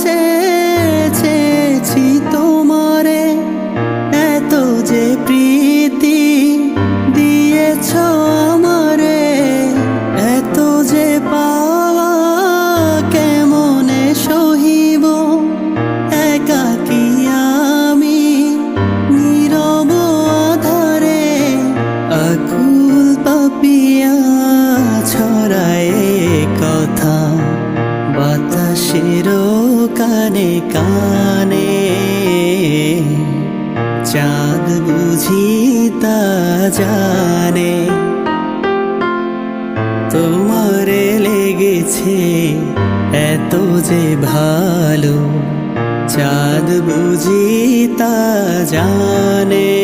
চেয়েছি তোমারে, এত যে প্রীতি দিয়েছ আমারে, এত যে পাওয়া কেমনে সহিব? একাকি আমি নীরব আধারে, আকুল পাপিয়া বাতাসের কানে কানে, চাঁদ বুঝি তা জানে। তোমারে লেগেছে এত যে ভালো, চাঁদ বুঝি তা জানে।